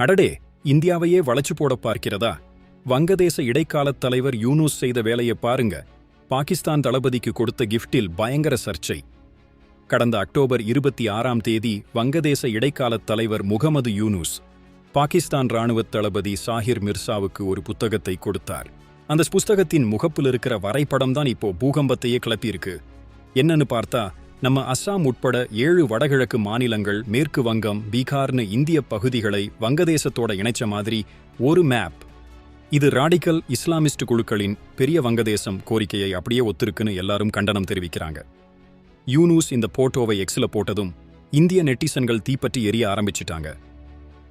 அடடே இந்தியாவையே வளைச்சு போட பார்க்கிறதா? வங்கதேச இடைக்காலத் தலைவர் யூனூஸ் செய்த வேலையை பாருங்க. பாகிஸ்தான் தளபதிக்கு கொடுத்த கிஃப்டில் பயங்கர சர்ச்சை. கடந்த அக்டோபர் இருபத்தி ஆறாம் தேதி வங்கதேச இடைக்காலத் தலைவர் முகமது யூனூஸ் பாகிஸ்தான் ராணுவத் தளபதி சாஹிர் மிர்சாவுக்கு ஒரு புத்தகத்தை கொடுத்தார். அந்த புஸ்தகத்தின் முகப்பில் இருக்கிற வரைபடம் தான் இப்போ பூகம்பத்தையே கிளப்பியிருக்கு. என்னன்னு பார்த்தா நம்ம அஸ்ஸாம் உட்பட ஏழு வடகிழக்கு மாநிலங்கள் மேற்கு வங்கம் பீகார்னு இந்திய பகுதிகளை வங்கதேசத்தோட இணைச்ச மாதிரி ஒரு மேப் இது ராடிக்கல் இஸ்லாமிஸ்ட் குழுக்களின் பெரிய வங்கதேசம் கோரிக்கையை அப்படியே ஒத்திருக்குன்னு எல்லாரும் கண்டனம் தெரிவிக்கிறாங்க. யூனூஸ் இந்த போட்டோவை எக்ஸில் போட்டதும் இந்திய நெட்டிசன்கள் தீப்பற்றி எரிய ஆரம்பிச்சிட்டாங்க.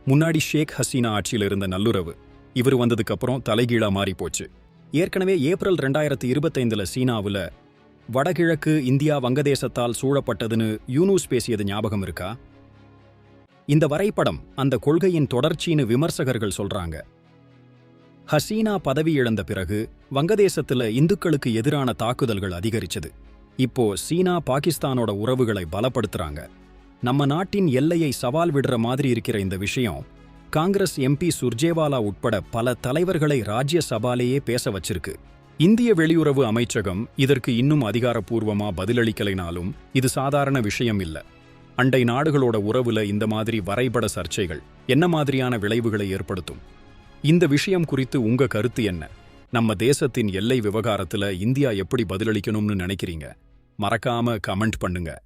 முன்னாடி ஷேக் ஹசீனா ஆட்சியில் இருந்த நல்லுறவு இவர் வந்ததுக்கு அப்புறம் தலைகீழா மாறி போச்சு ஏற்கனவே ஏப்ரல் ரெண்டாயிரத்தி இருபத்தைந்துல சீனாவுல வடகிழக்கு இந்தியா வங்கதேசத்தால் சூழப்பட்டதுன்னு யூனூஸ் பேசியது ஞாபகம் இருக்கா? இந்த வரைபடம் அந்த கொள்கையின் தொடர்ச்சின்னு விமர்சகர்கள் சொல்றாங்க. ஹசீனா பதவி இழந்த பிறகு வங்கதேசத்துல இந்துக்களுக்கு எதிரான தாக்குதல்கள் அதிகரிச்சது. இப்போ சீனா பாகிஸ்தானோட உறவுகளை பலப்படுத்துறாங்க. நம்ம நாட்டின் எல்லையை சவால் விடுற மாதிரி இருக்கிற இந்த விஷயம் காங்கிரஸ் எம்பி சுர்ஜேவாலா உட்பட பல தலைவர்களை ராஜ்யசபாலேயே பேச வச்சிருக்கு. இந்திய வெளியுறவு அமைச்சகம் இதற்கு இன்னும் அதிகாரப்பூர்வமா பதிலளிக்கலைனாலும் இது சாதாரண விஷயம் இல்ல. அண்டை நாடுகளோட உறவுல இந்த மாதிரி வரைபட சர்ச்சைகள் என்ன மாதிரியான விளைவுகளை ஏற்படுத்தும்? இந்த விஷயம் குறித்து உங்க கருத்து என்ன? நம்ம தேசத்தின் எல்லை விவகாரத்துல இந்தியா எப்படி பதிலளிக்கணும்னு நினைக்கிறீங்க? மறக்காம கமெண்ட் பண்ணுங்க.